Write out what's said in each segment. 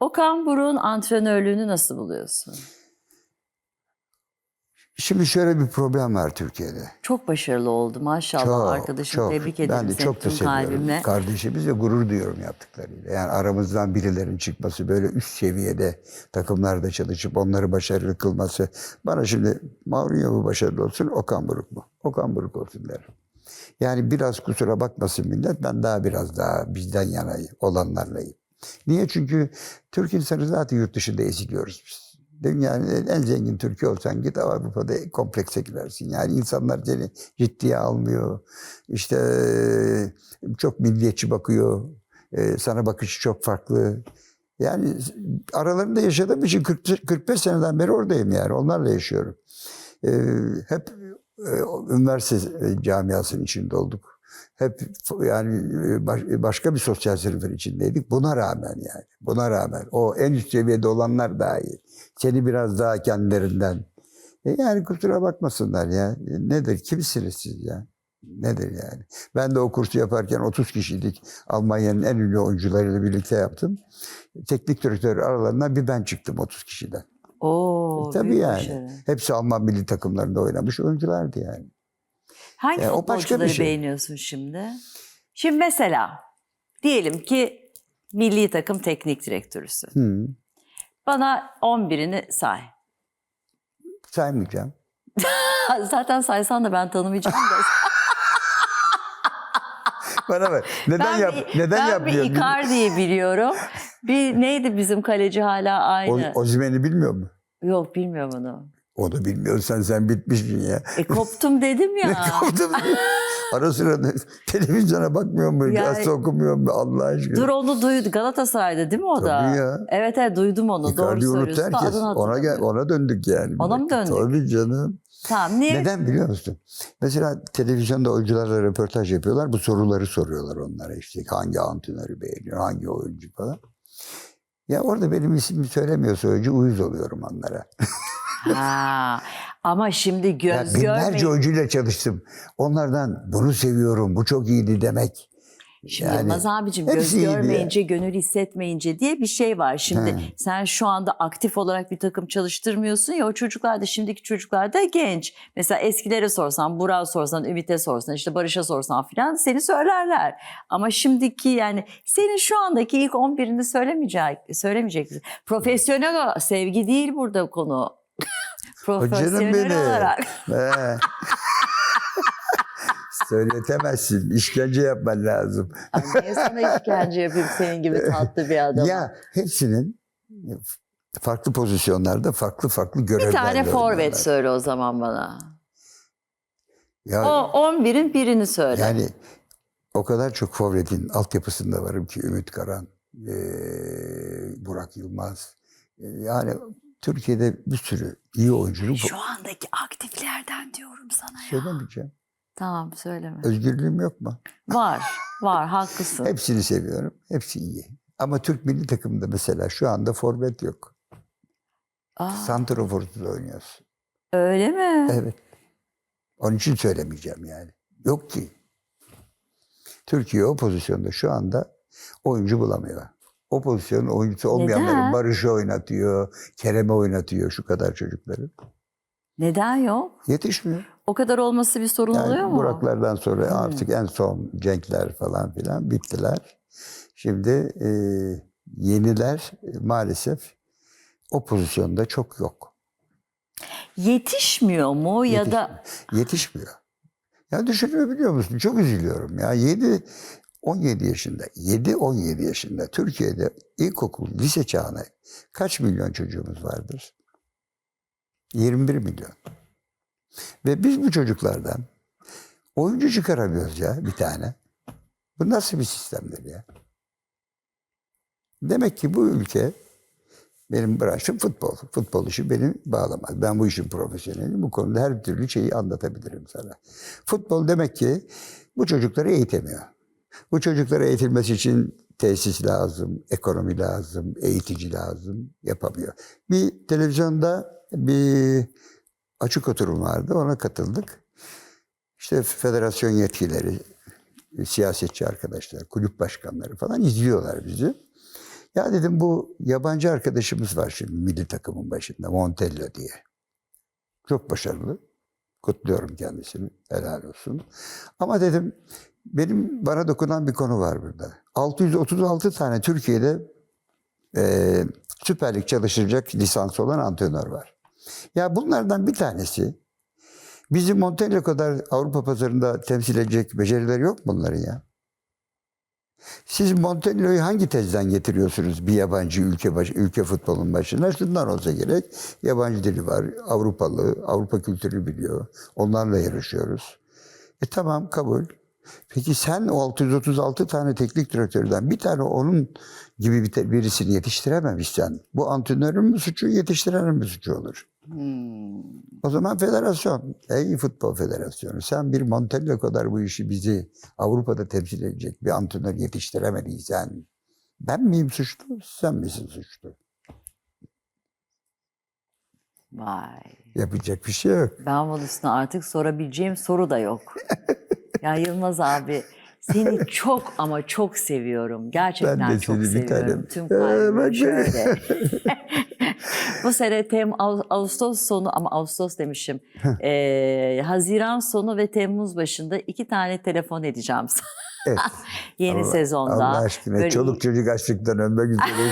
Okan Buruk'un antrenörlüğünü nasıl buluyorsun? Şimdi şöyle bir problem var Türkiye'de. Çok başarılı oldu maşallah arkadaşım tebrik ederim Ben de çok da tüm seviyorum. kalbimle. Kardeşimiz ve gurur duyuyorum yaptıklarıyla. Yani aramızdan birilerinin çıkması, böyle üst seviyede takımlarda çalışıp onları başarılı kılması. Bana şimdi Mourinho mu başarılı olsun, Okan Buruk mu? Okan Buruk olsun derim. Yani biraz kusura bakmasın millet, ben daha biraz daha bizden yanayım, olanlarlayım. Niye? Çünkü Türk insanı zaten yurt dışında eziliyoruz biz. Dünyanın en zengin Türkiye olsan git Avrupa'da komplekse girersin. Yani insanlar seni ciddiye almıyor. İşte çok milliyetçi bakıyor. Sana bakışı çok farklı. Yani aralarında yaşadığım için 40, 45 seneden beri oradayım yani. Onlarla yaşıyorum. Hep üniversite camiasının içinde olduk. Hep yani e, baş- başka bir sosyal sınıfın içindeydik. Buna rağmen yani. Buna rağmen. O en üst seviyede olanlar daha iyi. Seni biraz daha kendilerinden. E yani kusura bakmasınlar ya. E Nedir? Kimsiniz siz ya? Nedir yani? Ben de o kursu yaparken 30 kişiydik. Almanya'nın en ünlü oyuncularıyla birlikte yaptım. Teknik direktör aralarından bir ben çıktım 30 kişiden. Oo, E, tabii yani. başarı. Hepsi Alman milli takımlarında oynamış oyunculardı yani. Hangi Ya, o başka bir futbolcuları şey. beğeniyorsun şimdi? Şimdi mesela diyelim ki milli takım teknik direktörüsün. Hı. Bana 11'ini say. Saymayacağım. Zaten saysan da ben tanımayacağım da. Bana bak. Neden ben yap? bir, neden ben yapmıyor? bir Icardi'yi biliyorum. Bir neydi bizim kaleci hala aynı. O, Osimhen'i bilmiyor mu? Yok bilmiyorum onu. Onu bilmiyorsan sen bitmişsin ya. E koptum dedim ya. Kaptım. Ara sıra televizyona bakmıyor mu? Yani- Gazete okumuyor mu Allah aşkına? Dur onu duydu. Galatasaray'da değil mi o da? Tabii ya. Evet evet duydum onu. Doğru Icardi'yi unuttu herkes. Ona, gel, ona döndük yani. Ona mı döndük? Tabii canım. Tamam niye? Neden biliyor musun? Mesela televizyonda oyuncularla röportaj yapıyorlar. Bu soruları soruyorlar onlara işte. Hangi antrenörü beğeniyor, hangi oyuncu falan. Ya orada benim ismimi söylemiyorsa oyuncu uyuz oluyorum onlara. Ha. Ama şimdi Ya göz binlerce görmeyin. oyuncuyla çalıştım. Onlardan bunu seviyorum, bu çok iyiydi demek. Şimdi Yani Yılmaz abicim göz görmeyince, gönül hissetmeyince diye bir şey var. Şimdi He. sen şu anda aktif olarak bir takım çalıştırmıyorsun ya o çocuklar da şimdiki çocuklar da genç. Mesela eskilere sorsan, Burak'a sorsan, Ümit'e sorsan, işte Barış'a sorsan filan seni söylerler. Ama şimdiki yani senin şu andaki ilk 11'ini söylemeyecek, söylemeyeceksin. Profesyonel sevgi değil burada konu. Profesyonel olarak. Söyletemezsin. İşkence yapman lazım. Ay, Niye sana işkence yapayım senin gibi tatlı bir adam? Ya hepsinin farklı pozisyonlarda farklı farklı görevlerle Bir tane forvet söyle o zaman bana. Ya, O 11'in birini söyle. yani o kadar çok forvetin altyapısında varım ki Ümit Karan, eee, Burak Yılmaz. Eee, Yani Türkiye'de bir sürü iyi oyunculuk Şu andaki aktiflerden diyorum sana ya. söylemeyeceğim. Tamam söyleme. Özgürlüğüm yok mu? Var, var haklısın. Hepsini seviyorum. Hepsi iyi. Ama Türk milli takımında mesela şu anda forvet yok. Aa, Santraforsuz oynuyorsun. öyle mi? Evet. Onun için söylemeyeceğim yani. Yok ki. Türkiye o pozisyonda şu anda oyuncu bulamıyor. O pozisyonun oyuncusu olmayanları Neden? Barış'ı oynatıyor, Kerem'i oynatıyor şu kadar çocukları. Neden yok? Yetişmiyor. O kadar olması bir sorun oluyor Yani mu? Buraklardan sonra Hmm. artık en son Cenkler falan filan bittiler. Şimdi e, yeniler maalesef o pozisyonda çok yok. Yetişmiyor mu ya da Yetişmiyor. Ya düşünebiliyor musun? Çok üzülüyorum ya. 7 17 yaşında, 7-17 yaşında Türkiye'de ilkokul, lise çağına kaç milyon çocuğumuz vardır? 21 milyon. Ve biz bu çocuklardan oyuncu çıkaramıyoruz ya bir tane. Bu nasıl bir sistemdir ya? Demek ki bu ülke benim branşım futbol. Futbol işi beni bağlamaz. Ben bu işin profesyonelim. Bu konuda her türlü şeyi anlatabilirim sana. Futbol demek ki bu çocukları eğitemiyor. Bu çocuklara eğitilmesi için tesis lazım, ekonomi lazım, eğitici lazım. Yapamıyor. Bir televizyonda bir açık oturum vardı. Ona katıldık. İşte federasyon yetkileri, siyasetçi arkadaşlar, kulüp başkanları falan izliyorlar bizi. Ya dedim bu yabancı arkadaşımız var şimdi milli takımın başında Montello diye. Çok başarılı. Kutluyorum kendisini. Helal olsun. Ama dedim benim bana dokunan bir konu var burada. 636 tane Türkiye'de e, Süper çalışacak lisans olan antrenör var. Ya bunlardan bir tanesi bizim Montella kadar Avrupa pazarında temsil edecek becerileri yok bunların ya? Siz Montella'yı hangi tezden getiriyorsunuz bir yabancı ülke baş, ülke futbolun başına? Şundan olsa gerek. Yabancı dili var, Avrupalı, Avrupa kültürü biliyor. Onlarla yarışıyoruz. E tamam kabul. Peki sen o 636 tane teknik direktörden bir tane onun gibi birisini yetiştirememişsen bu antrenörün mü suçu yetiştirenin mi suçu olur? Hmm. O zaman federasyon, ey futbol federasyonu sen bir Montella kadar bu işi bizi Avrupa'da temsil edecek bir antrenör yetiştiremediysen ben miyim suçlu, sen misin suçlu? Vay. Yapacak bir şey yok. Ben bunun artık sorabileceğim soru da yok. ya Yılmaz abi seni çok ama çok seviyorum. Gerçekten Ben de çok seni bir seviyorum. tanem. Tüm Ee, kalbimle ben de. şöyle. Bu sene tem, Ağ- Ağustos sonu ama Ağustos demişim. Ee, Haziran sonu ve Temmuz başında iki tane telefon edeceğim sana. Evet. Yeni Allah- sezonda. Allah aşkına Böyle çoluk çocuk açlıktan ölmek üzere.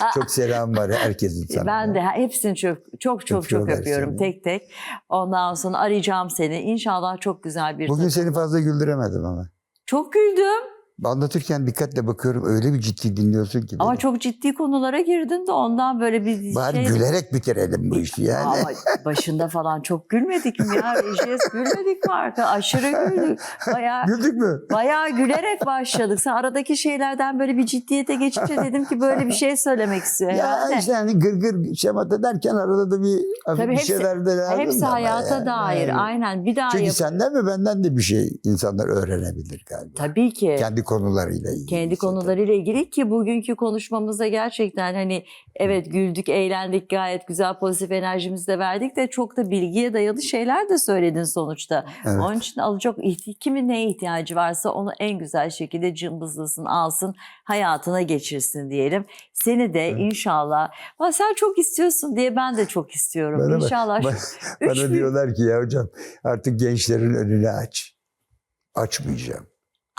çok selam var herkesin sana. Ben de hepsini çok çok çok çok öpüyorum tek tek. Ondan sonra arayacağım seni. İnşallah çok güzel bir Bugün seni fazla güldüremedim ama. Çok güldüm. Anlatırken dikkatle bakıyorum öyle bir ciddi dinliyorsun ki. Ama beni. çok ciddi konulara girdin de ondan böyle bir Bari şey... gülerek bitirelim bu işi yani. Ama başında falan çok gülmedik mi ya? Rejiye gülmedik mi arka? Aşırı güldük. Bayağı, Güldük mü? bayağı gülerek başladık. Sen aradaki şeylerden böyle bir ciddiyete geçince dedim ki böyle bir şey söylemek istiyor Ya herhalde. işte hani gırgır şamata derken arada da bir Tabii bir hepsi- şeyler de lazım Hepsi hayata yani. dair. Yani. Aynen. Bir daha Çünkü yap- senden ve benden de bir şey insanlar öğrenebilir galiba. Tabii ki. Kendi konularıyla ilgili. kendi konularıyla ilgili ki bugünkü konuşmamızda gerçekten hani evet güldük, eğlendik, gayet güzel pozitif enerjimizi de verdik de çok da bilgiye dayalı şeyler de söyledin sonuçta. Evet. Onun için alacak kimin neye ihtiyacı varsa onu en güzel şekilde cımbızlasın, alsın, hayatına geçirsin diyelim. Seni de inşallah, "Aa, sen çok istiyorsun diye ben de çok istiyorum. Bana inşallah. Bana, bana bin- diyorlar ki ya hocam artık gençlerin önünü aç. Açmayacağım.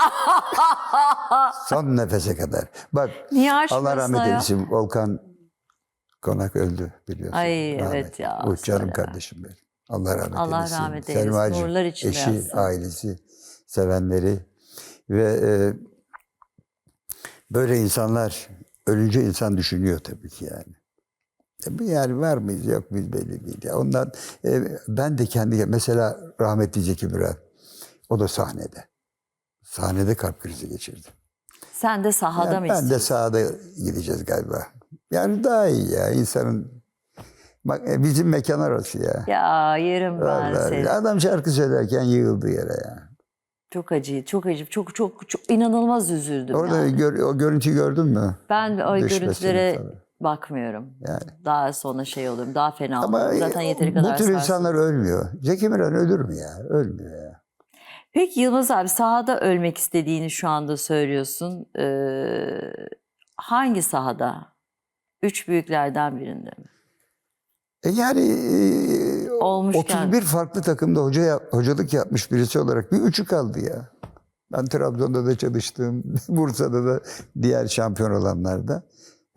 Son nefese kadar. Bak Niye Allah rahmet ya? eylesin Volkan Konak öldü biliyorsun. Ay, evet Rahmetli. ya, Oh canım söyle. kardeşim benim. Allah rahmet Allah eylesin. rahmet eylesin, nurlar içinde Eşi, yatsın. ailesi, sevenleri ve e, böyle insanlar ölünce insan düşünüyor tabii ki yani. Tabii yani var mıyız yok muyuz belli değil. Ya ondan e, ben de kendi mesela rahmetli Zeki Müren o da sahnede. Sahnede kalp krizi geçirdi. Sen de sahada Yani mı ben de sahada gideceğiz galiba. Yani daha iyi ya insanın bak e, bizim mekan orası ya. Ya yerim ben Vallahi seni. adam şarkı söylerken yığıldı yere ya. Çok acı, çok acı, çok çok çok inanılmaz üzüldüm. Orada yani. gör- o görüntüyü gördün mü? Ben o Düşmesini görüntülere falan. bakmıyorum. Yani. Daha sonra şey olurum, daha fena Ama olurum. Zaten e, yeteri kadar bu tür sarsın. insanlar ölmüyor. Zeki Müren ölür mü ya? Ölmüyor ya. Peki Yılmaz abi sahada ölmek istediğini şu anda söylüyorsun. Ee, hangi sahada? Üç büyüklerden birinde mi? E yani e, Olmuşken. 31 farklı takımda hoca yap- hocalık yapmış birisi olarak bir üçü kaldı ya. Ben Trabzon'da da çalıştım. Bursa'da da diğer şampiyon olanlarda.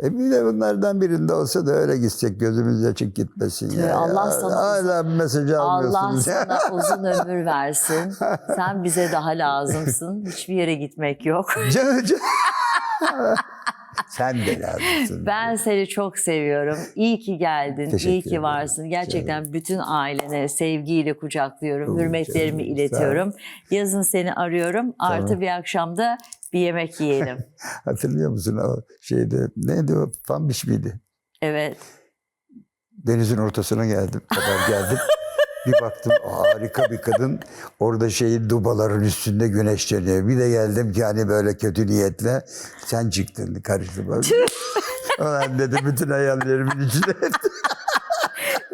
E bir de bunlardan birinde olsa da öyle gitsek gözümüz açık gitmesin ya. Allah sana- Hala bir mesajı Allah almıyorsunuz ya. sana uzun ömür versin. Sen bize daha lazımsın. Hiçbir yere gitmek yok. Sen de lazımsın. Ben seni çok seviyorum. İyi ki geldin. Teşekkür iyi ki ederim. varsın. Gerçekten bütün ailene sevgiyle kucaklıyorum. Hürmetlerimi iletiyorum. Yazın seni arıyorum. Artı Tamam. bir akşamda bir yemek yiyelim. Hatırlıyor musun o şeyde neydi o Fambiş miydi? evet. Denizin ortasına geldim. Kadar geldim. Bir baktım harika bir kadın orada şeyin dubaların üstünde güneşleniyor. Bir de geldim ki hani böyle kötü niyetle sen çıktın karıştı böyle. Ulan dedi bütün hayallerimin içine.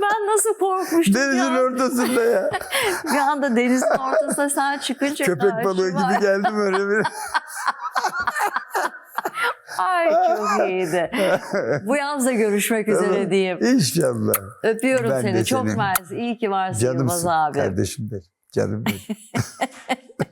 Ben nasıl korkmuştum Denizin ya. ortasında ya. Bir anda denizin ortasına sen çıkınca Köpek balığı gibi geldim öyle bir. Çok iyiydi. Bu yazda görüşmek üzere diyeyim. İnşallah. Öpüyorum Ben seni. Çok mersi. İyi ki varsın Yılmaz Canımsın abi. kardeşim benim. Canım benim.